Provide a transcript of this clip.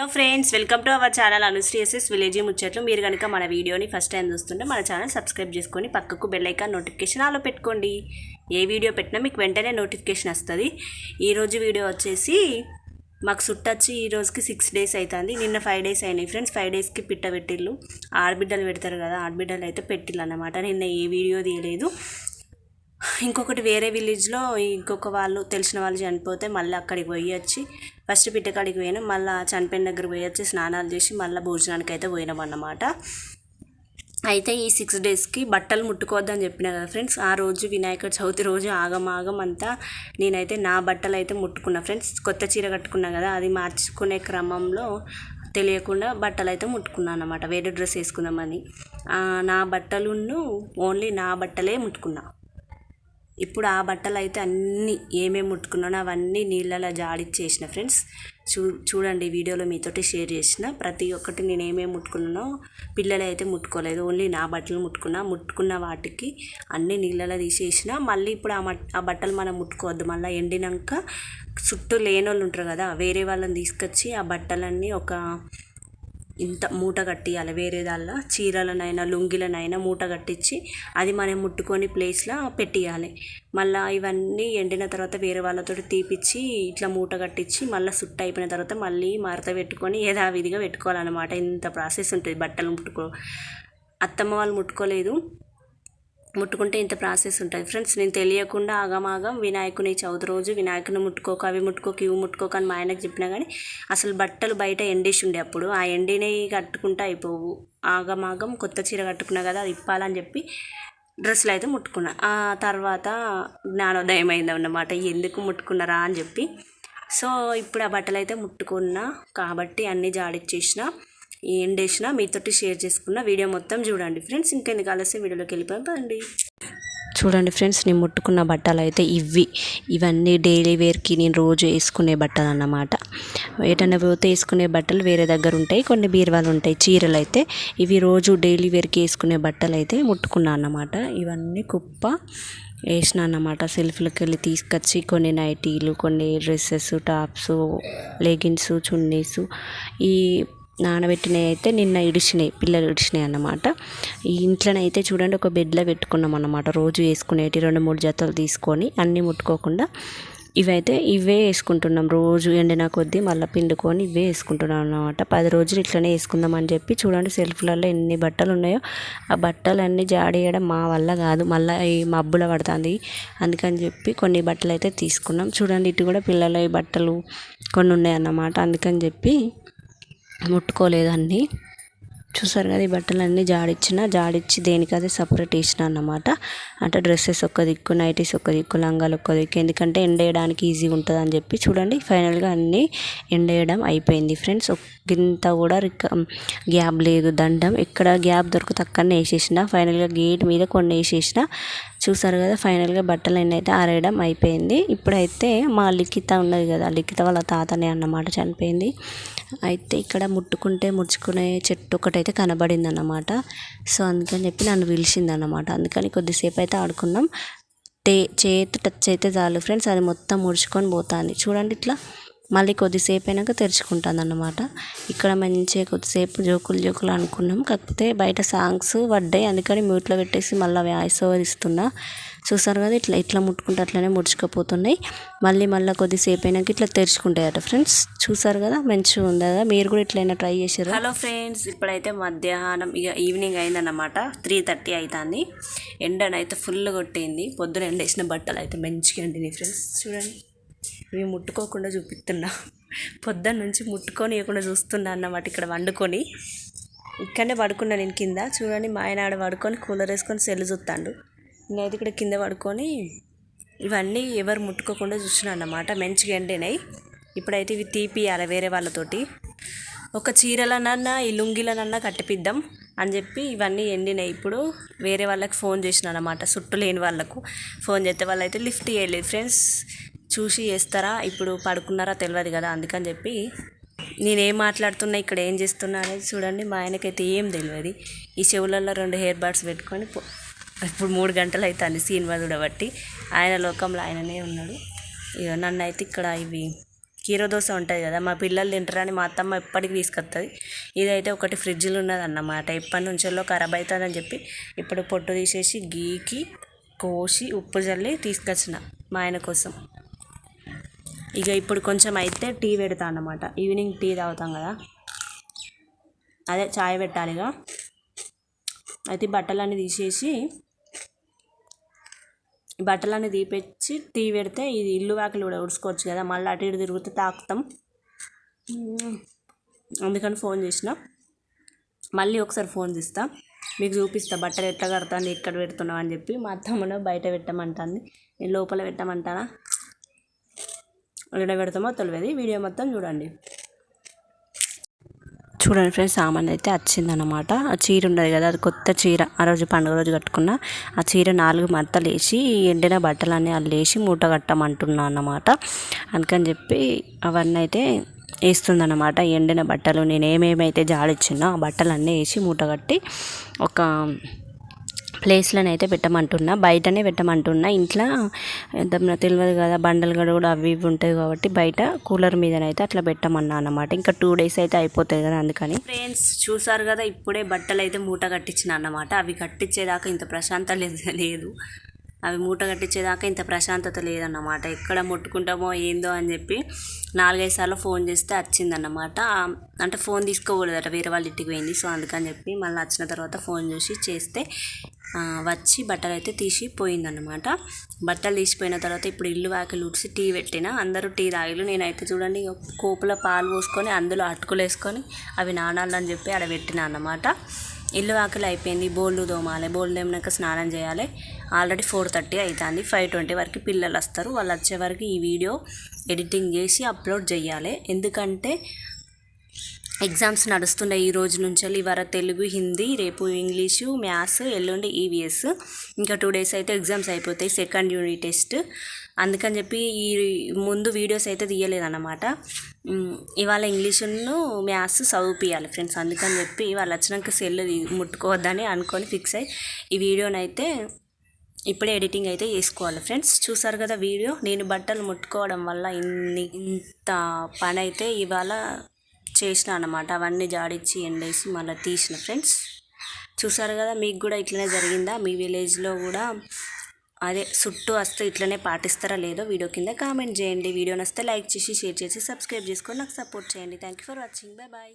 Hello friends welcome to our channel Anushree SS village ముచ్చట్లు మీరు కనుక మన వీడియోని ఫస్ట్ టైం చూస్తుంటే మన ఛానల్ సబ్స్క్రైబ్ చేసుకొని పక్కకు బెల్లైకాన్ నోటిఫికేషన్ ఆలో పెట్టుకోండి. ఏ వీడియో పెట్టినా మీకు వెంటనే నోటిఫికేషన్ వస్తుంది. ఈరోజు వీడియో వచ్చేసి మాకు సుట్టొచ్చి ఈ రోజుకి సిక్స్ డేస్ అవుతుంది నిన్న ఫైవ్ డేస్ అయినాయి ఫ్రెండ్స్ ఫైవ్ డేస్కి పిట్ట పెట్టిళ్ళు ఆడబిడ్డలు పెడతారు కదా ఆడబిడ్డలు అయితే పెట్టిళ్ళు అన్నమాట. నిన్న ఏ వీడియో తీయలేదు. ఇంకొకటి వేరే విలేజ్లో ఇంకొక వాళ్ళు తెలిసిన వాళ్ళు చనిపోతే మళ్ళీ అక్కడికి పోయి వచ్చి ఫస్ట్ పిట్టకాడికి పోయినాం మళ్ళీ చనిపోయిన దగ్గర పోయి వచ్చి స్నానాలు చేసి మళ్ళీ భోజనానికి అయితే పోయినాం అన్నమాట. అయితే ఈ సిక్స్ డేస్కి బట్టలు ముట్టుకోవద్దని చెప్పిన కదా ఫ్రెండ్స్ ఆ రోజు వినాయక చవితి రోజు ఆగమాగం అంతా నేనైతే నా బట్టలు అయితే ముట్టుకున్నా ఫ్రెండ్స్. కొత్త చీర కట్టుకున్నా కదా అది మార్చుకునే క్రమంలో తెలియకుండా బట్టలు అయితే ముట్టుకున్నాను అనమాట వేరే డ్రెస్ వేసుకుందామని. నా బట్టలును ఓన్లీ నా బట్టలే ముట్టుకున్నా. ఇప్పుడు ఆ బట్టలు అయితే అన్నీ ఏమేమి ముట్టుకున్నానో అవన్నీ నీళ్ళలో జాడిచ్చేసిన ఫ్రెండ్స్. చూ చూడండి వీడియోలో మీతోటి షేర్ చేసిన ప్రతి ఒక్కటి నేను ఏమేమి ముట్టుకున్నానో పిల్లలు అయితే ముట్టుకోలేదు. ఓన్లీ నా బట్టలు ముట్టుకున్నా ముట్టుకున్న వాటికి అన్ని నీళ్ళలో తీసేసిన. మళ్ళీ ఇప్పుడు ఆ మట్ ఆ బట్టలు మనం ముట్టుకోవద్దు. మళ్ళీ ఎండినాక చుట్టూ లేని వాళ్ళు ఉంటారు కదా వేరే వాళ్ళని తీసుకొచ్చి ఆ బట్టలన్నీ ఒక ఇంత మూట కట్టియాలి. వేరే దానిలో చీరలనైనా లుంగిలనైనా మూట కట్టించి అది మనం ముట్టుకొని ప్లేస్లో పెట్టియాలి. మళ్ళీ ఇవన్నీ ఎండిన తర్వాత వేరే వాళ్ళతో తీపిచ్చి ఇట్లా మూట కట్టించి మళ్ళీ సుట్ట అయిపోయిన తర్వాత మళ్ళీ మరత పెట్టుకొని యథావిధిగా పెట్టుకోవాలన్నమాట. ఇంత ప్రాసెస్ ఉంటుంది బట్టలు ముట్టుకో. అత్తమ్మ వాళ్ళు ముట్టుకోలేదు. ముట్టుకుంటే ఇంత ప్రాసెస్ ఉంటుంది. ఫ్రెండ్స్ నేను తెలియకుండా ఆగమాగం వినాయకుని చవితి రోజు వినాయకుని ముట్టుకోక అవి ముట్టుకోక ఇవి ముట్టుకోక అని మా ఆయనకు చెప్పినా కానీ అసలు బట్టలు బయట ఎండేసి ఉండే అప్పుడు ఆ ఎండిని కట్టుకుంటా అయిపోవు. ఆగమాగం కొత్త చీర కట్టుకున్నా కదా అది ఇప్పాలని చెప్పి డ్రెస్సులు అయితే ముట్టుకున్నా. ఆ తర్వాత జ్ఞానోదయం అయింది అన్నమాట ఎందుకు ముట్టుకున్నారా అని చెప్పి. సో ఇప్పుడు ఆ బట్టలు అయితే ముట్టుకున్నా. కాబట్టి అన్నీ జాడిచ్చేసిన. ఎండేసిన మీతోటి షేర్ చేసుకున్న వీడియో మొత్తం చూడండి. ఫ్రెండ్స్ ఇంకెందుకు ఆలస్యం? వీడియోలోకి వెళ్ళిపోయింది చూడండి ఫ్రెండ్స్ నేను ముట్టుకున్న బట్టలు అయితే ఇవి ఇవన్నీ డైలీ వేర్కి నేను రోజు వేసుకునే బట్టలు అన్నమాట ఏటన్నా పోతే వేసుకునే బట్టలు వేరే దగ్గర ఉంటాయి కొన్ని బీరువాలు ఉంటాయి చీరలు అయితే. ఇవి రోజు డైలీ వేర్కి వేసుకునే బట్టలు అయితే ముట్టుకున్నా అన్నమాట. ఇవన్నీ కుప్ప వేసిన అన్నమాట. సెల్ఫ్లోకి వెళ్ళి తీసుకొచ్చి కొన్ని నైటీలు కొన్ని డ్రెస్సెస్ టాప్స్ లెగిన్స్ చున్నీస్. ఈ నానబెట్టినవి అయితే నిన్న ఇడిచినాయి పిల్లలు ఇడిచినాయి అన్నమాట. ఈ ఇంట్లోనే అయితే చూడండి ఒక బెడ్లో పెట్టుకున్నాం అన్నమాట. రోజు వేసుకునేటి రెండు మూడు జతలు తీసుకొని అన్నీ ముట్టుకోకుండా ఇవైతే ఇవే వేసుకుంటున్నాం. రోజు ఎండిన కొద్దీ మళ్ళీ పిండుకొని ఇవే వేసుకుంటున్నాం అన్నమాట. పది రోజులు ఇట్లనే వేసుకుందామని చెప్పి చూడండి సెల్ఫ్లలో ఎన్ని బట్టలు ఉన్నాయో. ఆ బట్టలు అన్నీ జాడేయడం మా వల్ల కాదు మళ్ళీ ఈ మబ్బుల పడుతుంది. అందుకని చెప్పి కొన్ని బట్టలు అయితే తీసుకున్నాం. చూడండి ఇటు కూడా పిల్లల బట్టలు కొన్ని ఉన్నాయన్నమాట అందుకని చెప్పి ముట్టుకోలేదు అన్నీ చూసారు కదా ఈ బట్టలు అన్నీ జాడిచ్చిన జాడిచ్చి దేనికదే సపరేట్ వేసిన అన్నమాట. అంటే డ్రెస్సెస్ ఒక్క దిక్కు నైటీస్ ఒక్క దిక్కు లంగాలు ఒక్క దిక్కు. ఎందుకంటే ఎండేయడానికి ఈజీగా ఉంటుంది అని చెప్పి చూడండి ఫైనల్గా అన్నీ ఎండేయడం అయిపోయింది ఫ్రెండ్స్ ఇంత కూడా రిక గ్యాప్ లేదు దండం. ఎక్కడ గ్యాప్ దొరికితే అక్కడనే వేసేసిన. ఫైనల్గా గేట్ మీద కొన్ని వేసేసిన. చూసారు కదా ఫైనల్గా బట్టలు అన్నీ అయితే ఆరేయడం అయిపోయింది. ఇప్పుడైతే మా లిఖిత ఉన్నది కదా లిఖిత వాళ్ళ తాతనే అన్నమాట చనిపోయింది. అయితే ఇక్కడ ముట్టుకుంటే ముడుచుకునే చెట్టు ఒకటైతే కనబడింది అన్నమాట సో అందుకని చెప్పి నన్ను పిలిచింది అన్నమాట అందుకని కొద్దిసేపు అయితే ఆడుకున్నాం. టే చేతి టచ్ అయితే చాలు ఫ్రెండ్స్ అది మొత్తం ముడుచుకొని పోతుంది. చూడండి ఇట్లా మళ్ళీ కొద్దిసేపు అయినాక తెరుచుకుంటుంది అన్నమాట ఇక్కడ మంచిగా కొద్దిసేపు జోకులు జోకులు అనుకున్నాం. కాకపోతే బయట సాంగ్స్ పడ్డాయి. అందుకని మ్యూట్లో పెట్టేసి మళ్ళీ వాయిస్ ఓవర్ ఇస్తున్నా. చూసారు కదా ఇట్లా ఇట్లా ముట్టుకుంటే అట్లనే ముడుచుకుపోతున్నాయి. మళ్ళీ మళ్ళీ కొద్దిసేపు అయినాక ఇట్లా తెరుచుకుంటాయట ఫ్రెండ్స్. చూసారు కదా మంచిగా ఉంది? కదా మీరు కూడా ఇట్లయినా ట్రై చేశారు? హలో ఫ్రెండ్స్ ఇప్పుడైతే మధ్యాహ్నం ఇక ఈవినింగ్ అయిందన్నమాట. త్రీ థర్టీ అవుతుంది ఎండనైతే ఫుల్ కొట్టింది. పొద్దున ఎండేసిన బట్టలు అయితే మంచిగా అండి ఫ్రెండ్స్. చూడండి. ఇవి ముట్టుకోకుండా చూపిస్తున్నా. పొద్దున్న నుంచి ముట్టుకొని ఇవ్వకుండా చూస్తున్నా అన్నమాట ఇక్కడ వండుకొని. ఇక్కడనే పడుకున్నా నేను కింద. చూడండి మా ఆయన ఆడ పడుకొని కూలర్ వేసుకొని సెల్ చూస్తాడు. నేనైతే ఇక్కడ కింద పడుకొని ఇవన్నీ ఎవరు ముట్టుకోకుండా చూసినా అన్నమాట. మంచిగా ఎండినాయి. ఇప్పుడైతే ఇవి తీపియాలి వేరే వాళ్ళతోటి. ఒక చీరలనన్నా ఈ లుంగిలనన్నా కట్టిపిద్దాం అని చెప్పి ఇవన్నీ ఎండినాయి. ఇప్పుడు వేరే వాళ్ళకి ఫోన్ చేసిన అనమాట చుట్టూ లేని వాళ్ళకు ఫోన్ చేస్తే వాళ్ళైతే లిఫ్ట్ చేయలేదు ఫ్రెండ్స్ చూసి చేస్తారా ఇప్పుడు పడుకున్నారా? తెలియదు కదా అందుకని చెప్పి నేనేం మాట్లాడుతున్నా ఇక్కడ ఏం చేస్తున్నా అనేది చూడండి. మా ఆయనకైతే ఏం తెలియదు ఈ చెవులలో రెండు హెయిర్ బడ్స్ పెట్టుకొని ఇప్పుడు మూడు గంటలు అవుతుంది సినిమా చూడబట్టి. ఆయన లోకంలో ఆయననే ఉన్నాడు. ఇక నన్ను అయితే ఇక్కడ ఇవి కీరదోశ ఉంటుంది కదా మా పిల్లలు తింటారని మా అత్తమ్మ ఎప్పటికి తీసుకొస్తుంది ఇదైతే ఒకటి ఫ్రిడ్జ్లో ఉన్నది అన్నమాట ఎప్పటి నుంచెల్లో ఖరాబ్ అవుతుందని చెప్పి ఇప్పుడు పొట్టు తీసేసి గీకి కోసి ఉప్పు జల్లి తీసుకొచ్చిన మా ఆయన కోసం. ఇక ఇప్పుడు కొంచెం అయితే టీ పెడతా అన్నమాట. ఈవినింగ్ టీ తాగుతాం కదా. అదే చాయ్ పెట్టాలిగా అయితే బట్టలన్నీ తీసేసి బట్టలన్నీ తీపిచ్చి టీ పెడితే ఇది ఇల్లు వాకిలు కూడా ఉడుచుకోవచ్చు కదా. మళ్ళీ అటు ఇటు తిరుగుతూ తాకుతాం. అందుకని ఫోన్ చేసిన. మళ్ళీ ఒకసారి ఫోన్ తీస్తా మీకు చూపిస్తా బట్టలు ఎట్లా కడతాను ఎక్కడ పెడుతున్నావు అని చెప్పి. మా అత్తమ్మను బయట పెట్టమంటుంది. నేను లోపల పెట్టమంటానా? ఎక్కడ పెడతామో తెలియదు. వీడియో మొత్తం చూడండి. చూడండి ఫ్రెండ్స్ సామాన్ అయితే వచ్చిందనమాట ఆ చీర ఉండదు కదా అది కొత్త చీర. ఆ రోజు పండుగ రోజు కట్టుకున్న ఆ చీర నాలుగు మడతలు వేసి ఎండిన బట్టలన్నీ అల్లేసి మూట కట్టమంటున్నా అన్నమాట. అందుకని చెప్పి అవన్నీ అయితే వేస్తుందన్నమాట. ఎండిన బట్టలు నేను ఏమేమైతే జాడిచ్చినో ఆ బట్టలన్నీ వేసి మూట కట్టి ఒక ప్లేస్లను అయితే పెట్టమంటున్నా బయటనే పెట్టమంటున్నా. ఇంట్లో ఎంత తెలియదు కదా బండలు కూడా అవి ఇవి ఉంటాయి కాబట్టి బయట కూలర్ మీదనైతే అట్లా పెట్టమన్నా అన్నమాట. ఇంకా టూ డేస్ అయితే అయిపోతుంది కదా అందుకని. ఫ్రెండ్స్ చూసారు కదా ఇప్పుడే బట్టలు అయితే మూట కట్టించిన అన్నమాట. అవి కట్టించేదాకా ఇంత ప్రశాంతత లేదు లేదు. అవి మూట కట్టించేదాకా ఇంత ప్రశాంతత లేదన్నమాట. ఎక్కడ ముట్టుకుంటామో ఏందో అని చెప్పి నాలుగైదు సార్లు ఫోన్ చేస్తే వచ్చిందన్నమాట అంటే ఫోన్ తీసుకోకూడదట వేరే వాళ్ళ ఇంటికి పోయింది. సో అందుకని చెప్పి మళ్ళీ వచ్చిన తర్వాత ఫోన్ చూసి చేస్తే వచ్చి బట్టలు అయితే తీసి పోయిందనమాట బట్టలు తీసిపోయిన తర్వాత ఇప్పుడు ఇల్లు వాకిలు ఊడ్చి టీ పెట్టిన. అందరూ టీ తాగిలు నేనైతే చూడండి ఇక కోపులో పాలు పోసుకొని అందులో అటుకులు వేసుకొని అవి నానాలని చెప్పి ఆడ పెట్టిన అన్నమాట. ఇల్లు వాకిలు అయిపోయింది. బోళ్ళు దోమాలి బోళ్ళు తోమినాక స్నానం చేయాలి. ఆల్రెడీ ఫోర్ థర్టీ అవుతుంది ఫైవ్ ట్వంటీ వరకు పిల్లలు వస్తారు. వాళ్ళు వచ్చే వరకు ఈ వీడియో ఎడిటింగ్ చేసి అప్లోడ్ చేయాలి ఎందుకంటే ఎగ్జామ్స్ నడుస్తున్నాయి ఈ రోజు నుంచి ఇవాళ తెలుగు హిందీ రేపు ఇంగ్లీషు మ్యాథ్స్ ఎల్లుండి ఈవీఎస్ ఇంకా టూ డేస్ అయితే ఎగ్జామ్స్ అయిపోతాయి సెకండ్ యూనిట్ టెస్ట్. అందుకని చెప్పి ఈ ముందు వీడియోస్ అయితే తీయలేదన్నమాట. ఇవాళ ఇంగ్లీషును మ్యాథ్స్ చదివిపియాలి ఫ్రెండ్స్. అందుకని చెప్పి వాళ్ళు వచ్చినాక సెల్ ముట్టుకోవద్దని అనుకొని ఫిక్స్ అయ్యి ఈ వీడియోనైతే ఇప్పుడే ఎడిటింగ్ అయితే చేసుకోవాలి ఫ్రెండ్స్. చూసారు కదా వీడియో? నేను బట్టలు ముట్టుకోవడం వల్ల ఇన్ని ఇంత పని అయితే ఇవాళ చేసిన అనమాట అవన్నీ జాడిచ్చి ఎండేసి మళ్ళీ తీసిన ఫ్రెండ్స్. చూసారు కదా మీకు కూడా ఇట్లనే జరిగిందా? మీ విలేజ్లో కూడా అదే చుట్టూ వస్తే ఇట్లనే పాటిస్తారా లేదో వీడియో కింద కామెంట్ చేయండి. వీడియో నస్తే లైక్ చేసి షేర్ చేసి సబ్స్క్రైబ్ చేసుకొని నాకు సపోర్ట్ చేయండి. Thank you for watching bye bye